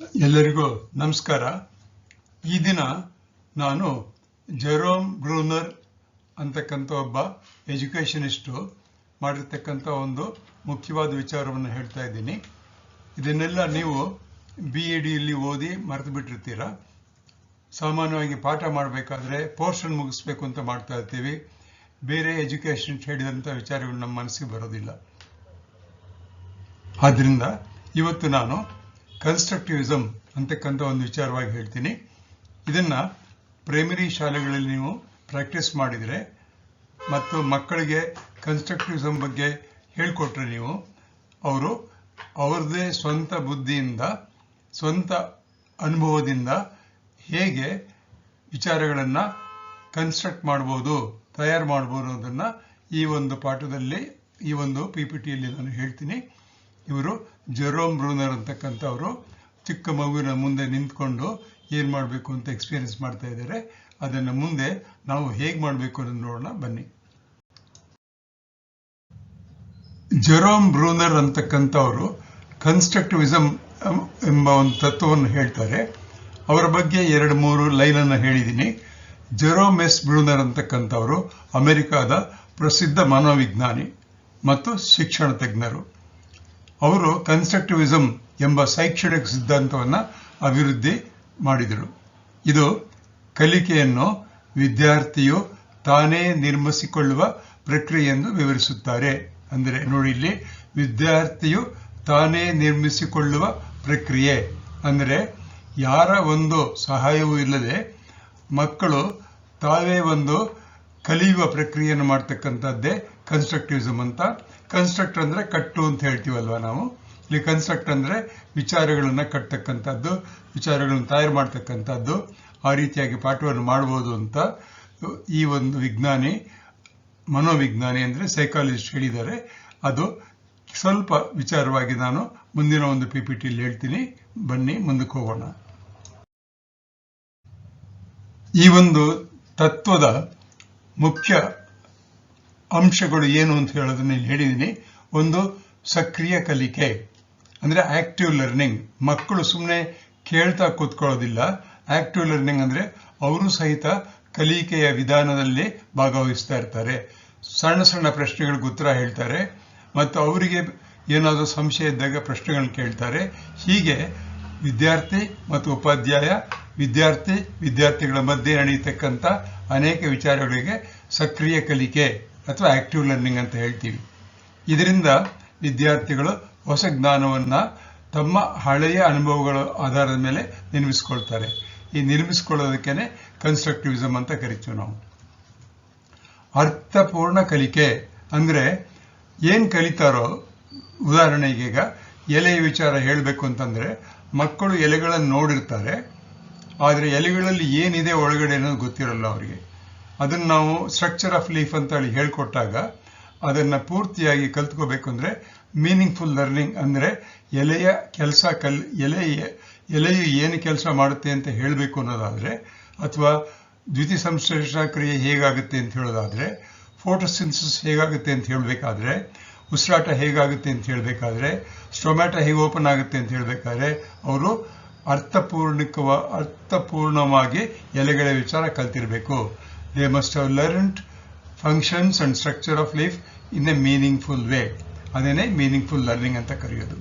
ಎಲ್ಲರಿಗೂ ನಮಸ್ಕಾರ. ಈ ದಿನ ನಾನು ಜೆರೋಮ್ ಗ್ರೂನರ್ ಅಂತಕ್ಕಂಥ ಒಬ್ಬ ಎಜುಕೇಷನಿಸ್ಟು ಮಾಡಿರ್ತಕ್ಕಂಥ ಒಂದು ಮುಖ್ಯವಾದ ವಿಚಾರವನ್ನು ಹೇಳ್ತಾ ಇದ್ದೀನಿ. ಇದನ್ನೆಲ್ಲ ನೀವು ಬಿ ಇ ಡಿಯಲ್ಲಿ ಓದಿ ಮರೆತು ಬಿಟ್ಟಿರ್ತೀರ? ಸಾಮಾನ್ಯವಾಗಿ ಪಾಠ ಮಾಡಬೇಕಾದ್ರೆ ಪೋರ್ಷನ್ ಮುಗಿಸ್ಬೇಕು ಅಂತ ಮಾಡ್ತಾ ಇರ್ತೀವಿ. ಬೇರೆ ಎಜುಕೇಷನ್ ಹೇಳಿದಂಥ ವಿಚಾರಗಳು ನಮ್ಮ ಮನಸ್ಸಿಗೆ ಬರೋದಿಲ್ಲ. ಆದ್ದರಿಂದ ಇವತ್ತು ನಾನು ಕನ್ಸ್ಟ್ರಕ್ಟಿವಿಸಮ್ ಅಂತಕ್ಕಂಥ ಒಂದು ವಿಚಾರವಾಗಿ ಹೇಳ್ತೀನಿ. ಇದನ್ನ ಪ್ರೈಮರಿ ಶಾಲೆಗಳಲ್ಲಿ ನೀವು ಪ್ರಾಕ್ಟೀಸ್ ಮಾಡಿದರೆ ಮತ್ತು ಮಕ್ಕಳಿಗೆ ಕನ್ಸ್ಟ್ರಕ್ಟಿವಿಸಮ್ ಬಗ್ಗೆ ಹೇಳ್ಕೊಟ್ರೆ ನೀವು, ಅವರು ಅವ್ರದ್ದೇ ಸ್ವಂತ ಬುದ್ಧಿಯಿಂದ, ಸ್ವಂತ ಅನುಭವದಿಂದ ಹೇಗೆ ವಿಚಾರಗಳನ್ನು ಕನ್ಸ್ಟ್ರಕ್ಟ್ ಮಾಡ್ಬೋದು, ತಯಾರು ಮಾಡ್ಬೋದು ಅನ್ನೋದನ್ನ ಈ ಒಂದು ಪಾಠದಲ್ಲಿ, ಈ ಒಂದು ಪಿ ಪಿ ಟಿಯಲ್ಲಿ ನಾನು ಹೇಳ್ತೀನಿ. ಇವರು ಜೆರೋಮ್ ಬ್ರೂನರ್ ಅಂತಕ್ಕಂಥವರು ಚಿಕ್ಕ ಮಗುವಿನ ಮುಂದೆ ನಿಂತ್ಕೊಂಡು ಏನು ಮಾಡಬೇಕು ಅಂತ ಎಕ್ಸ್ಪೀರಿಯನ್ಸ್ ಮಾಡ್ತಾ ಇದ್ದಾರೆ ಅದನ್ನು ಮುಂದೆ ನಾವು ಹೇಗೆ ಮಾಡಬೇಕು ಅನ್ನೋದು ನೋಡೋಣ, ಬನ್ನಿ. ಜೆರೋಮ್ ಬ್ರೂನರ್ ಅಂತಕ್ಕಂಥವರು ಕನ್ಸ್ಟ್ರಕ್ಟಿವಿಸಮ್ ಎಂಬ ಒಂದು ತತ್ವವನ್ನು ಹೇಳ್ತಾರೆ. ಅವರ ಬಗ್ಗೆ ಎರಡು ಮೂರು ಲೈನನ್ನು ಹೇಳಿದ್ದೀನಿ ಜೆರೋಮ್ ಎಸ್ ಬ್ರೂನರ್ ಅಂತಕ್ಕಂಥವರು ಅಮೆರಿಕಾದ ಪ್ರಸಿದ್ಧ ಮನೋವಿಜ್ಞಾನಿ ಮತ್ತು ಶಿಕ್ಷಣ ತಜ್ಞರು. ಅವರು ಕನ್ಸ್ಟ್ರಕ್ಟಿವಿಸಮ್ ಎಂಬ ಶೈಕ್ಷಣಿಕ ಸಿದ್ಧಾಂತವನ್ನು ಅಭಿವೃದ್ಧಿ ಮಾಡಿದರು. ಇದು ಕಲಿಕೆಯನ್ನು ವಿದ್ಯಾರ್ಥಿಯು ತಾನೇ ನಿರ್ಮಿಸಿಕೊಳ್ಳುವ ಪ್ರಕ್ರಿಯೆ ಎಂದು ವಿವರಿಸುತ್ತಾರೆ. ಅಂದರೆ ನೋಡಿ ಇಲ್ಲಿ, ವಿದ್ಯಾರ್ಥಿಯು ತಾನೇ ನಿರ್ಮಿಸಿಕೊಳ್ಳುವ ಪ್ರಕ್ರಿಯೆ. ಅಂದರೆ ಯಾರ ಒಂದು ಸಹಾಯವೂ ಇಲ್ಲದೆ ಮಕ್ಕಳು ತಾವೇ ಒಂದು ಕಲಿಯುವ ಪ್ರಕ್ರಿಯೆಯನ್ನು ಮಾಡ್ತಕ್ಕಂಥದ್ದೇ ಕನ್ಸ್ಟ್ರಕ್ಟಿವಿಸಮ್ ಅಂತ ಕನ್ಸ್ಟ್ರಕ್ಟ್ ಅಂದ್ರೆ ಕಟ್ಟು ಅಂತ ಹೇಳ್ತೀವಲ್ವ ನಾವು? ಇಲ್ಲಿ ಕನ್ಸ್ಟ್ರಕ್ಟ್ ಅಂದ್ರೆ ವಿಚಾರಗಳನ್ನು ಕಟ್ಟತಕ್ಕಂಥದ್ದು ವಿಚಾರಗಳನ್ನು ತಯಾರು ಮಾಡ್ತಕ್ಕಂಥದ್ದು, ಆ ರೀತಿಯಾಗಿ ಪಾಠವನ್ನು ಮಾಡ್ಬೋದು ಅಂತ ಈ ಒಂದು ವಿಜ್ಞಾನಿ, ಮನೋವಿಜ್ಞಾನಿ ಅಂದ್ರೆ ಸೈಕಾಲಜಿಸ್ಟ್ ಹೇಳಿದ್ದಾರೆ. ಅದು ಸ್ವಲ್ಪ ವಿಚಾರವಾಗಿ ನಾನು ಮುಂದಿನ ಒಂದು ಪಿ ಪಿ ಟಿಲಿ ಹೇಳ್ತೀನಿ. ಬನ್ನಿ, ಮುಂದಕ್ಕೆ ಹೋಗೋಣ. ಈ ಒಂದು ತತ್ವದ ಮುಖ್ಯ ಅಂಶಗಳು ಏನು ಅಂತ ಹೇಳೋದನ್ನ ಇಲ್ಲಿ ಹೇಳಿದ್ದೀನಿ ಒಂದು, ಸಕ್ರಿಯ ಕಲಿಕೆ, ಅಂದ್ರೆ ಆಕ್ಟಿವ್ ಲರ್ನಿಂಗ್ ಮಕ್ಕಳು ಸುಮ್ಮನೆ ಕೇಳ್ತಾ ಕೂತ್ಕೊಳ್ಳೋದಿಲ್ಲ. ಆಕ್ಟಿವ್ ಲರ್ನಿಂಗ್ ಅಂದ್ರೆ ಅವರು ಸಹಿತ ಕಲಿಕೆಯ ವಿಧಾನದಲ್ಲಿ ಭಾಗವಹಿಸ್ತಾ ಇರ್ತಾರೆ. ಸಣ್ಣ ಸಣ್ಣ ಪ್ರಶ್ನೆಗಳಿಗೆ ಉತ್ತರ ಹೇಳ್ತಾರೆ. ಮತ್ತು ಅವರಿಗೆ ಏನಾದರೂ ಸಂಶಯ ಇದ್ದಾಗ ಪ್ರಶ್ನೆಗಳನ್ನ ಕೇಳ್ತಾರೆ. ಹೀಗೆ ವಿದ್ಯಾರ್ಥಿ ಮತ್ತು ಉಪಾಧ್ಯಾಯ, ವಿದ್ಯಾರ್ಥಿ, ವಿದ್ಯಾರ್ಥಿಗಳ ಮಧ್ಯೆ ನಡೆಯತಕ್ಕಂಥ ಅನೇಕ ವಿಚಾರಗಳಿಗೆ ಸಕ್ರಿಯ ಕಲಿಕೆ ಅಥವಾ ಆಕ್ಟಿವ್ ಲರ್ನಿಂಗ್ ಅಂತ ಹೇಳ್ತೀವಿ. ಇದರಿಂದ ವಿದ್ಯಾರ್ಥಿಗಳು ಹೊಸ ಜ್ಞಾನವನ್ನ ತಮ್ಮ ಹಳೆಯ ಅನುಭವಗಳ ಆಧಾರದ ಮೇಲೆ ನಿರ್ಮಿಸ್ಕೊಳ್ತಾರೆ. ಈ ನಿರ್ಮಿಸ್ಕೊಳ್ಳೋದಕ್ಕೇನೆ ಕನ್ಸ್ಟ್ರಕ್ಟಿವಿಸಮ್ ಅಂತ ಕರಿತೀವಿ ನಾವು. ಅರ್ಥಪೂರ್ಣ ಕಲಿಕೆ ಅಂದ್ರೆ ಏನು ಕಲಿತಾರೋ, ಉದಾಹರಣೆಗೆ ಈಗ ಎಲೆಯ ವಿಚಾರ ಹೇಳಬೇಕು ಅಂತಂದ್ರೆ ಮಕ್ಕಳು ಎಲೆಗಳನ್ನು ನೋಡಿರ್ತಾರೆ, ಆದರೆ ಎಲೆಗಳಲ್ಲಿ ಏನಿದೆ ಒಳಗಡೆ ಅನ್ನೋದು ಗೊತ್ತಿರಲ್ಲ ಅವರಿಗೆ. ಅದನ್ನು ನಾವು ಸ್ಟ್ರಕ್ಚರ್ ಆಫ್ ಲೀಫ್ ಅಂತ ಹೇಳಿ ಹೇಳ್ಕೊಟ್ಟಾಗ ಅದನ್ನು ಪೂರ್ತಿಯಾಗಿ ಕಲ್ತ್ಕೋಬೇಕು ಅಂದ್ರೆ ಮೀನಿಂಗ್ಫುಲ್ ಲರ್ನಿಂಗ್ ಅಂದರೆ ಎಲೆಯ ಕೆಲಸ ಕಲ್, ಎಲೆ, ಎಲೆಯು ಏನು ಕೆಲಸ ಮಾಡುತ್ತೆ ಅಂತ ಹೇಳಬೇಕು ಅನ್ನೋದಾದರೆ ಅಥವಾ ದ್ವಿತೀಯ ಸಂಶ್ಲೇಷಣಾ ಕ್ರಿಯೆ ಹೇಗಾಗುತ್ತೆ ಅಂತ ಹೇಳೋದಾದರೆ ಫೋಟೋಸಿನ್ಸಿಸ್ ಹೇಗಾಗುತ್ತೆ ಅಂತ ಹೇಳಬೇಕಾದ್ರೆ ಉಸಿರಾಟ ಹೇಗಾಗುತ್ತೆ ಅಂತ ಹೇಳಬೇಕಾದ್ರೆ ಸ್ಟೊಮ್ಯಾಟ ಹೇಗೆ ಓಪನ್ ಆಗುತ್ತೆ ಅಂತ ಹೇಳಬೇಕಾದ್ರೆ ಅವರು ಅರ್ಥಪೂರ್ಣಕವ, ಅರ್ಥಪೂರ್ಣವಾಗಿ ಎಲೆಗಳ ವಿಚಾರ ಕಲ್ತಿರ್ಬೇಕು. They must have learned functions and structure of life in a meaningful way ಅದೇನೆ ಮೀನಿಂಗ್ಫುಲ್ ಲರ್ನಿಂಗ್ ಅಂತ ಕರೆಯೋದು.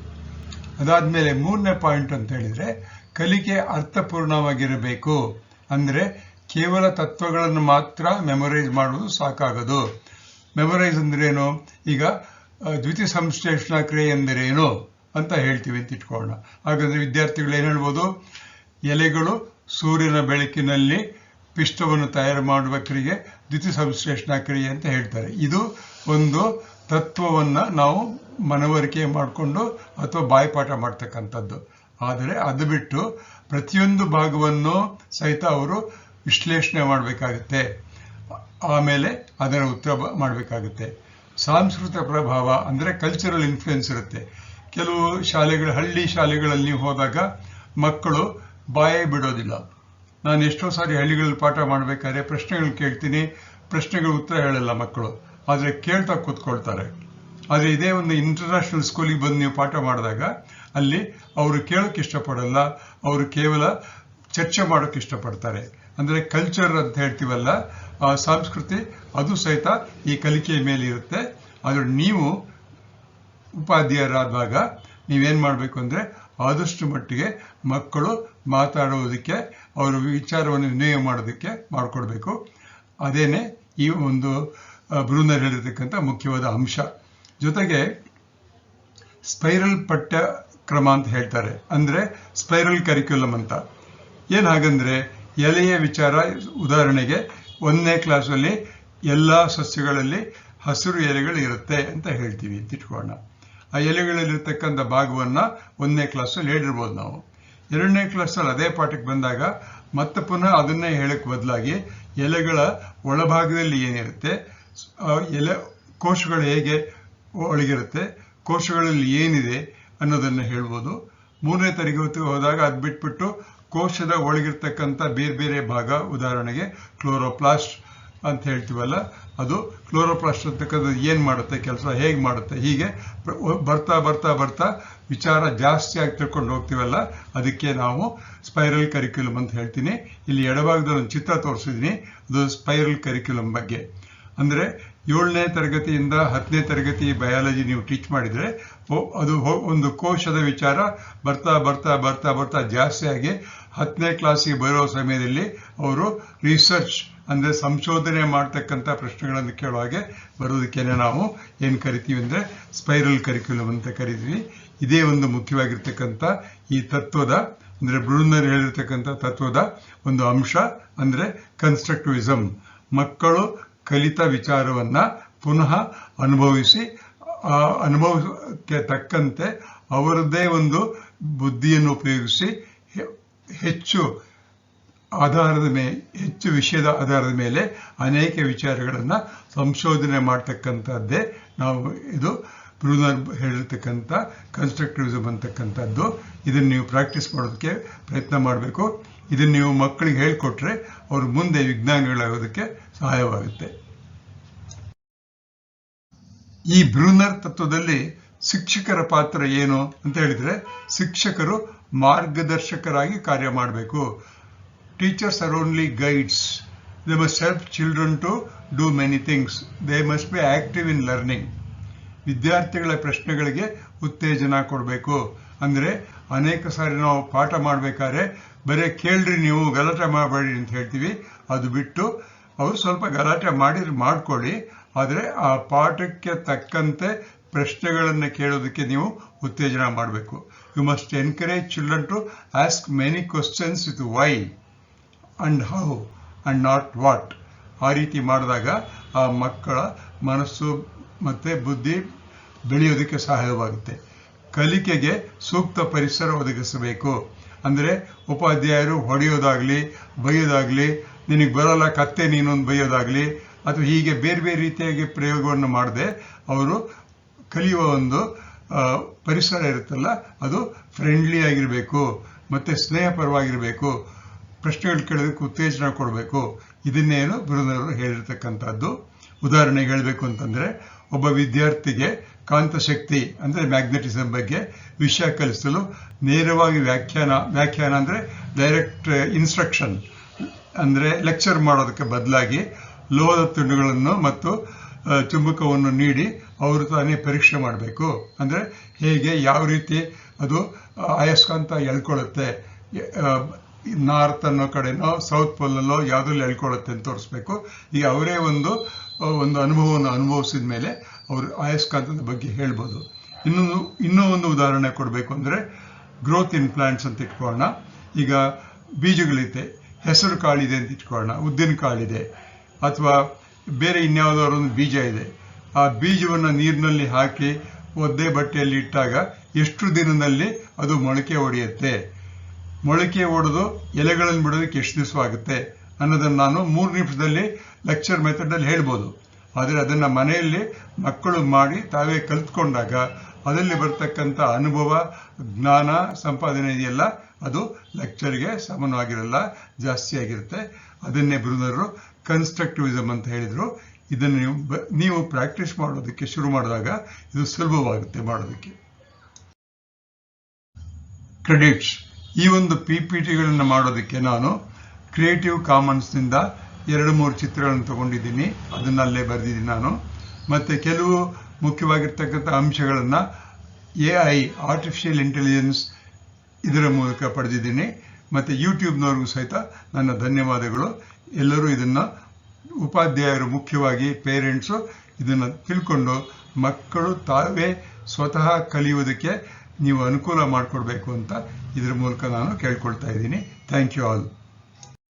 ಅದಾದ್ಮೇಲೆ ಮೂರನೇ ಪಾಯಿಂಟ್ ಅಂತ ಹೇಳಿದರೆ, ಕಲಿಕೆ ಅರ್ಥಪೂರ್ಣವಾಗಿರಬೇಕು. ಅಂದರೆ ಕೇವಲ ತತ್ವಗಳನ್ನು ಮಾತ್ರ ಮೆಮೊರೈಸ್ ಮಾಡುವುದು ಸಾಕಾಗದು. ಮೆಮೊರೈಸ್ ಅಂದ್ರೇನು? ಈಗ ದ್ವಿತೀಯ ಸಂಶ್ಲೇಷಣ ಕ್ರಿಯೆ ಎಂದರೇನು ಅಂತ ಹೇಳ್ತೀವಿ ಅಂತ ಇಟ್ಕೊಳ್ಳೋಣ. ಹಾಗಾದ್ರೆ ವಿದ್ಯಾರ್ಥಿಗಳು ಏನು ಹೇಳ್ಬೋದು? ಎಲೆಗಳು ಸೂರ್ಯನ ಬೆಳಕಿನಲ್ಲಿ ಪಿಷ್ಟವನ್ನು ತಯಾರು ಮಾಡುವ ಕ್ರಿಯೆ ದ್ವಿತೀಯ ಸಂಶ್ಲೇಷಣಾ ಕ್ರಿಯೆ ಅಂತ ಹೇಳ್ತಾರೆ. ಇದು ಒಂದು ತತ್ವವನ್ನ ನಾವು ಮನವರಿಕೆ ಮಾಡಿಕೊಂಡು ಅಥವಾ ಬಾಯಿಪಾಠ ಮಾಡ್ತಕ್ಕಂಥದ್ದು. ಆದರೆ ಅದು ಬಿಟ್ಟು ಪ್ರತಿಯೊಂದು ಭಾಗವನ್ನು ಸಹಿತ ಅವರು ವಿಶ್ಲೇಷಣೆ ಮಾಡಬೇಕಾಗುತ್ತೆ. ಆಮೇಲೆ ಅದರ ಉತ್ತರ ಮಾಡಬೇಕಾಗುತ್ತೆ. ಸಾಂಸ್ಕೃತಿಕ ಪ್ರಭಾವ ಅಂದ್ರೆ ಕಲ್ಚರಲ್ ಇನ್ಫ್ಲುಯೆನ್ಸ್ ಇರುತ್ತೆ. ಕೆಲವು ಶಾಲೆಗಳು, ಹಳ್ಳಿ ಶಾಲೆಗಳಲ್ಲಿ ಹೋದಾಗ ಮಕ್ಕಳು ಬಾಯೇ ಬಿಡೋದಿಲ್ಲ. ನಾನು ಎಷ್ಟೋ ಸಾರಿ ಹಳ್ಳಿಗಳಲ್ಲಿ ಪಾಠ ಮಾಡಬೇಕಾದ್ರೆ ಪ್ರಶ್ನೆಗಳು ಕೇಳ್ತೀನಿ, ಪ್ರಶ್ನೆಗಳು ಉತ್ತರ ಹೇಳಲ್ಲ ಮಕ್ಕಳು. ಆದರೆ ಕೇಳ್ತಾ ಕೂತ್ಕೊಳ್ತಾರೆ. ಆದರೆ ಇದೇ ಒಂದು ಇಂಟರ್ನ್ಯಾಷನಲ್ ಸ್ಕೂಲಿಗೆ ಬಂದು ನೀವು ಪಾಠ ಮಾಡಿದಾಗ ಅಲ್ಲಿ ಅವರು ಕೇಳೋಕ್ಕೆ ಇಷ್ಟಪಡಲ್ಲ, ಅವರು ಕೇವಲ ಚರ್ಚೆ ಮಾಡೋಕ್ಕೆ ಇಷ್ಟಪಡ್ತಾರೆ. ಅಂದರೆ ಕಲ್ಚರ್ ಅಂತ ಹೇಳ್ತೀವಲ್ಲ, ಆ ಸಂಸ್ಕೃತಿ ಅದು ಸಹಿತ ಈ ಕಲಿಕೆಯ ಮೇಲೆ ಇರುತ್ತೆ. ಆದರೆ ನೀವು ಉಪಾಧ್ಯಾಯರಾದಾಗ ನೀವೇನು ಮಾಡಬೇಕು ಅಂದ್ರೆ ಆದಷ್ಟು ಮಟ್ಟಿಗೆ ಮಕ್ಕಳು ಮಾತಾಡುವುದಕ್ಕೆ ಅವರ ವಿಚಾರವನ್ನು ವಿನಿಮಯ ಮಾಡೋದಕ್ಕೆ ಮಾಡಿಕೊಡ್ಬೇಕು. ಅದೇನೆ ಈ ಒಂದು ಬ್ರೂನರ್ ಹೇಳಿರ್ತಕ್ಕಂಥ ಮುಖ್ಯವಾದ ಅಂಶ. ಜೊತೆಗೆ ಸ್ಪೈರಲ್ ಪಠ್ಯಕ್ರಮ ಅಂತ ಹೇಳ್ತಾರೆ. ಅಂದ್ರೆ ಸ್ಪೈರಲ್ ಕರಿಕ್ಯುಲಮ್ ಅಂತ. ಏನಾಗಂದ್ರೆ ಎಲೆಯ ವಿಚಾರ, ಉದಾಹರಣೆಗೆ ಒಂದನೇ ಕ್ಲಾಸಲ್ಲಿ ಎಲ್ಲ ಸಸ್ಯಗಳಲ್ಲಿ ಹಸಿರು ಎಲೆಗಳು ಇರುತ್ತೆ ಅಂತ ಹೇಳ್ತೀವಿ ಅಂತ ಇಟ್ಕೊಳ್ಳೋಣ ಆ ಎಲೆಗಳಲ್ಲಿರ್ತಕ್ಕಂಥ ಭಾಗವನ್ನ ಒಂದನೇ ಕ್ಲಾಸಲ್ಲಿ ಹೇಳಿರ್ಬೋದು ನಾವು. ಎರಡನೇ ಕ್ಲಾಸಲ್ಲಿ ಅದೇ ಪಾಠಕ್ಕೆ ಬಂದಾಗ ಮತ್ತೆ ಪುನಃ ಅದನ್ನೇ ಹೇಳಕ್ಕೆ ಬದಲಾಗಿ ಎಲೆಗಳ ಒಳಭಾಗದಲ್ಲಿ ಏನಿರುತ್ತೆ ಎಲೆ ಕೋಶಗಳು ಹೇಗೆ ಒಳಗಿರುತ್ತೆ, ಕೋಶಗಳಲ್ಲಿ ಏನಿದೆ ಅನ್ನೋದನ್ನು ಹೇಳ್ಬೋದು. ಮೂರನೇ ತರಗತಿಗೆ ಹೋದಾಗ ಅದು ಬಿಟ್ಬಿಟ್ಟು ಕೋಶದ ಒಳಗಿರ್ತಕ್ಕಂಥ ಬೇರೆ ಬೇರೆ ಭಾಗ, ಉದಾಹರಣೆಗೆ ಕ್ಲೋರೋಪ್ಲಾಸ್ಟ್ ಅಂತ ಹೇಳ್ತೀವಲ್ಲ, ಅದು ಕ್ಲೋರೋಪ್ಲಾಸ್ಟ್ ಅಂತಕ್ಕಂಥದ್ದು ಏನು ಮಾಡುತ್ತೆ, ಕೆಲಸ ಹೇಗೆ ಮಾಡುತ್ತೆ, ಹೀಗೆ ಬರ್ತಾ ಬರ್ತಾ ಬರ್ತಾ ವಿಚಾರ ಜಾಸ್ತಿಯಾಗಿ ತಿಳ್ಕೊಂಡು ಹೋಗ್ತೀವಲ್ಲ, ಅದಕ್ಕೆ ನಾವು ಸ್ಪೈರಲ್ ಕರಿಕ್ಯುಲಮ್ ಅಂತ ಹೇಳ್ತೀನಿ. ಇಲ್ಲಿ ಎಡಭಾಗದಲ್ಲಿ ಒಂದು ಚಿತ್ರ ತೋರಿಸಿದ್ದೀನಿ, ಅದು ಸ್ಪೈರಲ್ ಕರಿಕ್ಯುಲಮ್ ಬಗ್ಗೆ. ಅಂದರೆ ಏಳನೇ ತರಗತಿಯಿಂದ ಹತ್ತನೇ ತರಗತಿ ಬಯಾಲಜಿ ನೀವು ಟೀಚ್ ಮಾಡಿದರೆ ಅದು ಒಂದು ಕೋಶದ ವಿಚಾರ ಬರ್ತಾ ಬರ್ತಾ ಬರ್ತಾ ಬರ್ತಾ ಜಾಸ್ತಿಯಾಗಿ ಹತ್ತನೇ ಕ್ಲಾಸಿಗೆ ಬರೋ ಸಮಯದಲ್ಲಿ ಅವರು ರಿಸರ್ಚ್ ಅಂದ್ರೆ ಸಂಶೋಧನೆ ಮಾಡ್ತಕ್ಕಂಥ ಪ್ರಶ್ನೆಗಳನ್ನು ಕೇಳೋ ಹಾಗೆ ಬರೋದಕ್ಕೇನೆ ನಾವು ಏನು ಕರಿತೀವಿ ಅಂದ್ರೆ ಸ್ಪೈರಲ್ ಕರಿಕ್ಯುಲಮ್ ಅಂತ ಕರಿತೀವಿ ಇದೇ ಒಂದು ಮುಖ್ಯವಾಗಿರ್ತಕ್ಕಂಥ ಈ ತತ್ವದ, ಅಂದ್ರೆ ಬ್ರೂನರ್ ಹೇಳಿರ್ತಕ್ಕಂಥ ತತ್ವದ ಒಂದು ಅಂಶ ಅಂದ್ರೆ ಕನ್ಸ್ಟ್ರಕ್ಟಿವಿಸಮ್ ಮಕ್ಕಳು ಕಲಿತ ವಿಚಾರವನ್ನ ಪುನಃ ಅನುಭವಿಸಿ ಅನುಭವಕ್ಕೆ ತಕ್ಕಂತೆ ಅವರದ್ದೇ ಒಂದು ಬುದ್ಧಿಯನ್ನು ಉಪಯೋಗಿಸಿ ಹೆಚ್ಚು ಆಧಾರದ ಮೇಲೆ ಹೆಚ್ಚು ವಿಷಯದ ಆಧಾರದ ಮೇಲೆ ಅನೇಕ ವಿಚಾರಗಳನ್ನು ಸಂಶೋಧನೆ ಮಾಡ್ತಕ್ಕಂಥದ್ದೇ ನಾವು ಇದು ಬ್ರೂನರ್ ಹೇಳಿರ್ತಕ್ಕಂಥ ಕನ್ಸ್ಟ್ರಕ್ಟಿವಿಸಮ್ ಅಂತಕ್ಕಂಥದ್ದು. ಇದನ್ನು ನೀವು ಪ್ರಾಕ್ಟೀಸ್ ಮಾಡೋದಕ್ಕೆ ಪ್ರಯತ್ನ ಮಾಡಬೇಕು. ಇದನ್ನು ನೀವು ಮಕ್ಕಳಿಗೆ ಹೇಳಿಕೊಟ್ರೆ ಅವರು ಮುಂದೆ ವಿಜ್ಞಾನಿಗಳಾಗೋದಕ್ಕೆ ಸಹಾಯವಾಗುತ್ತೆ. ಈ ಬ್ರೂನರ್ ತತ್ವದಲ್ಲಿ ಶಿಕ್ಷಕರ ಪಾತ್ರ ಏನು ಅಂತ ಹೇಳಿದ್ರೆ ಶಿಕ್ಷಕರು ಮಾರ್ಗದರ್ಶಕರಾಗಿ ಕಾರ್ಯ ಮಾಡಬೇಕು. Teachers are only guides. They must help children to do many things. They must be active in learning. ವಿದ್ಯಾರ್ಥಿಗಳ ಪ್ರಶ್ನೆಗಳಿಗೆ ಉತ್ತೇಜನ ಕೊಡಬೇಕು ಅಂದರೆ ಅನೇಕ ಸಾರಿ ನಾವು ಪಾಠ ಮಾಡಬೇಕಾದ್ರೆ, ಬರೀ ಕೇಳ್ರಿ ನೀವು, ಗಲಾಟೆ ಮಾಡಬೇಡಿ ಅಂತ ಹೇಳ್ತೀವಿ ಅದು ಬಿಟ್ಟು ಅವರು ಸ್ವಲ್ಪ ಗಲಾಟೆ ಮಾಡಿದ್ರೆ ಮಾಡ್ಕೊಳ್ಳಿ ಆದರೆ ಆ ಪಾಠಕ್ಕೆ ತಕ್ಕಂತೆ ಪ್ರಶ್ನೆಗಳನ್ನು ಕೇಳೋದಕ್ಕೆ ನೀವು ಉತ್ತೇಜನ ಮಾಡಬೇಕು you must encourage children to ask many questions with why and how and not what. ಆ ರೀತಿ ಮಾಡಿದಾಗ ಆ ಮಕ್ಕಳ ಮನಸ್ಸು ಮತ್ತು ಬುದ್ಧಿ ಬೆಳೆಯೋದಕ್ಕೆ ಸಹಾಯವಾಗುತ್ತೆ. ಕಲಿಕೆಗೆ ಸೂಕ್ತ ಪರಿಸರ ಒದಗಿಸಬೇಕು. ಅಂದರೆ ಉಪಾಧ್ಯಾಯರು ಹೊಡೆಯೋದಾಗಲಿ, ಬೈಯೋದಾಗಲಿ, ನಿನಗೆ ಬರೋಲ್ಲ, ಕತ್ತೆ ನೀನೊಂದು ಬೈಯೋದಾಗಲಿ, ಅಥವಾ ಹೀಗೆ ಬೇರೆ ಬೇರೆ ರೀತಿಯಾಗಿ ಪ್ರಯೋಗವನ್ನು ಮಾಡದೆ ಅವರು ಕಲಿಯುವ ಒಂದು ಪರಿಸರ ಇರುತ್ತಲ್ಲ, ಅದು ಫ್ರೆಂಡ್ಲಿ ಆಗಿರಬೇಕು, ಮತ್ತು ಸ್ನೇಹಪರವಾಗಿರಬೇಕು. ಪ್ರಶ್ನೆಗಳು ಕೇಳೋದಕ್ಕೆ ಉತ್ತೇಜನ ಕೊಡಬೇಕು. ಇದನ್ನೇನು ಬಿರುದವರು ಹೇಳಿರ್ತಕ್ಕಂಥದ್ದು. ಉದಾಹರಣೆಗೆ ಹೇಳಬೇಕು ಅಂತಂದರೆ, ಒಬ್ಬ ವಿದ್ಯಾರ್ಥಿಗೆ ಕಾಂತಶಕ್ತಿ ಅಂದರೆ ಮ್ಯಾಗ್ನೆಟಿಸಮ್ ಬಗ್ಗೆ ವಿಷಯ ಕಲಿಸಲು ನೇರವಾಗಿ ವ್ಯಾಖ್ಯಾನ ವ್ಯಾಖ್ಯಾನ ಅಂದರೆ ಡೈರೆಕ್ಟ್ ಇನ್ಸ್ಟ್ರಕ್ಷನ್ ಅಂದರೆ ಲೆಕ್ಚರ್ ಮಾಡೋದಕ್ಕೆ ಬದಲಾಗಿ ಲೋಹದ ತುಂಡುಗಳನ್ನು ಮತ್ತು ಚುಂಬಕವನ್ನು ನೀಡಿ ಅವರು ತಾನೇ ಪರೀಕ್ಷೆ ಮಾಡಬೇಕು. ಅಂದರೆ ಹೇಗೆ, ಯಾವ ರೀತಿ ಅದು ಆಯಸ್ಕಾಂತ ಎಳ್ಕೊಳ್ಳುತ್ತೆ ನಾರ್ತ್ ಅನ್ನೋ ಕಡೆನೋ ಸೌತ್ ಪೋಲಲ್ಲೋ ಯಾವ್ದ್ರಲ್ಲಿ ಹೇಳ್ಕೊಳತ್ತೆ ಅಂತ ತೋರಿಸ್ಬೇಕು. ಈಗ ಅವರೇ ಒಂದು ಒಂದು ಅನುಭವವನ್ನು ಅನುಭವಿಸಿದ ಮೇಲೆ ಅವರು ಆಯಸ್ಕಾಂತದ ಬಗ್ಗೆ ಹೇಳ್ಬೋದು. ಇನ್ನೊಂದು ಇನ್ನೂ ಒಂದು ಉದಾಹರಣೆ ಕೊಡಬೇಕು ಅಂದ್ರೆ ಗ್ರೋತ್ ಇನ್ ಪ್ಲಾಂಟ್ಸ್ ಅಂತ ಇಟ್ಕೊಳ್ಳೋಣ. ಈಗ ಬೀಜಗಳಿದೆ, ಹೆಸರು ಕಾಳಿದೆ ಅಂತ ಇಟ್ಕೊಳ್ಳೋಣ, ಉದ್ದಿನ ಕಾಳಿದೆ, ಅಥವಾ ಬೇರೆ ಇನ್ಯಾವುದಾದ್ರು ಒಂದು ಬೀಜ ಇದೆ. ಆ ಬೀಜವನ್ನು ನೀರಿನಲ್ಲಿ ಹಾಕಿ ಒದ್ದೆ ಬಟ್ಟೆಯಲ್ಲಿ ಇಟ್ಟಾಗ ಎಷ್ಟು ದಿನದಲ್ಲಿ ಅದು ಮೊಳಕೆ ಒಡೆಯುತ್ತೆ? ಮೊಳಕೆ ಒಡೆದು ಎಲೆಗಳನ್ನು ಬಿಡೋದಕ್ಕೆ ಎಷ್ಟು ದಿವಸ ಆಗುತ್ತೆ ಅನ್ನೋದನ್ನು ನಾನು ಮೂರು ನಿಮಿಷದಲ್ಲಿ ಲೆಕ್ಚರ್ ಮೆಥಡಲ್ಲಿ ಹೇಳ್ಬೋದು. ಆದರೆ ಅದನ್ನು ಮನೆಯಲ್ಲಿ ಮಕ್ಕಳು ಮಾಡಿ ತಾವೇ ಕಲ್ತ್ಕೊಂಡಾಗ ಅದರಲ್ಲಿ ಬರ್ತಕ್ಕಂಥ ಅನುಭವ, ಜ್ಞಾನ, ಸಂಪಾದನೆ ಇದೆಯಲ್ಲ, ಅದು ಲೆಕ್ಚರ್ಗೆ ಸಮನವಾಗಿರಲ್ಲ ಜಾಸ್ತಿ ಆಗಿರುತ್ತೆ. ಅದನ್ನೇ ಬ್ರೂನರು ಕನ್ಸ್ಟ್ರಕ್ಟಿವಿಸಮ್ ಅಂತ ಹೇಳಿದರು. ಇದನ್ನು ನೀವು ನೀವು ಪ್ರಾಕ್ಟೀಸ್ ಮಾಡೋದಕ್ಕೆ ಶುರು ಮಾಡಿದಾಗ ಇದು ಸುಲಭವಾಗುತ್ತೆ ಮಾಡೋದಕ್ಕೆ. ಕ್ರೆಡಿಟ್ಸ್ ಈ ಒಂದು ಪಿ ಪಿ ಟಿಗಳನ್ನು ಮಾಡೋದಕ್ಕೆ ನಾನು ಕ್ರಿಯೇಟಿವ್ ಕಾಮನ್ಸ್ನಿಂದ ಎರಡು ಮೂರು ಚಿತ್ರಗಳನ್ನು ತಗೊಂಡಿದ್ದೀನಿ. ಅದನ್ನಲ್ಲೇ ಬರೆದಿದ್ದೀನಿ ನಾನು. ಮತ್ತು ಕೆಲವು ಮುಖ್ಯವಾಗಿರ್ತಕ್ಕಂಥ ಅಂಶಗಳನ್ನು ಎ ಐ ಆರ್ಟಿಫಿಷಿಯಲ್ ಇಂಟೆಲಿಜೆನ್ಸ್ ಇದರ ಮೂಲಕ ಪಡೆದಿದ್ದೀನಿ. ಮತ್ತು ಯೂಟ್ಯೂಬ್ನವ್ರಿಗೂ ಸಹಿತ ನನ್ನ ಧನ್ಯವಾದಗಳು. ಎಲ್ಲರೂ ಇದನ್ನು ಉಪಾಧ್ಯಾಯರು ಮುಖ್ಯವಾಗಿ ಪೇರೆಂಟ್ಸು ಇದನ್ನು ತಿಳ್ಕೊಂಡು ಮಕ್ಕಳು ತಾವೇ ಸ್ವತಃ ಕಲಿಯುವುದಕ್ಕೆ ನೀವು ಅನುಕೂಲ ಮಾಡಿಕೊಡ್ಬೇಕು ಅಂತ ಇದರ ಮೂಲಕ ನಾನು ಕೇಳ್ಕೊಳ್ತಾ ಇದ್ದೀನಿ. Thank you all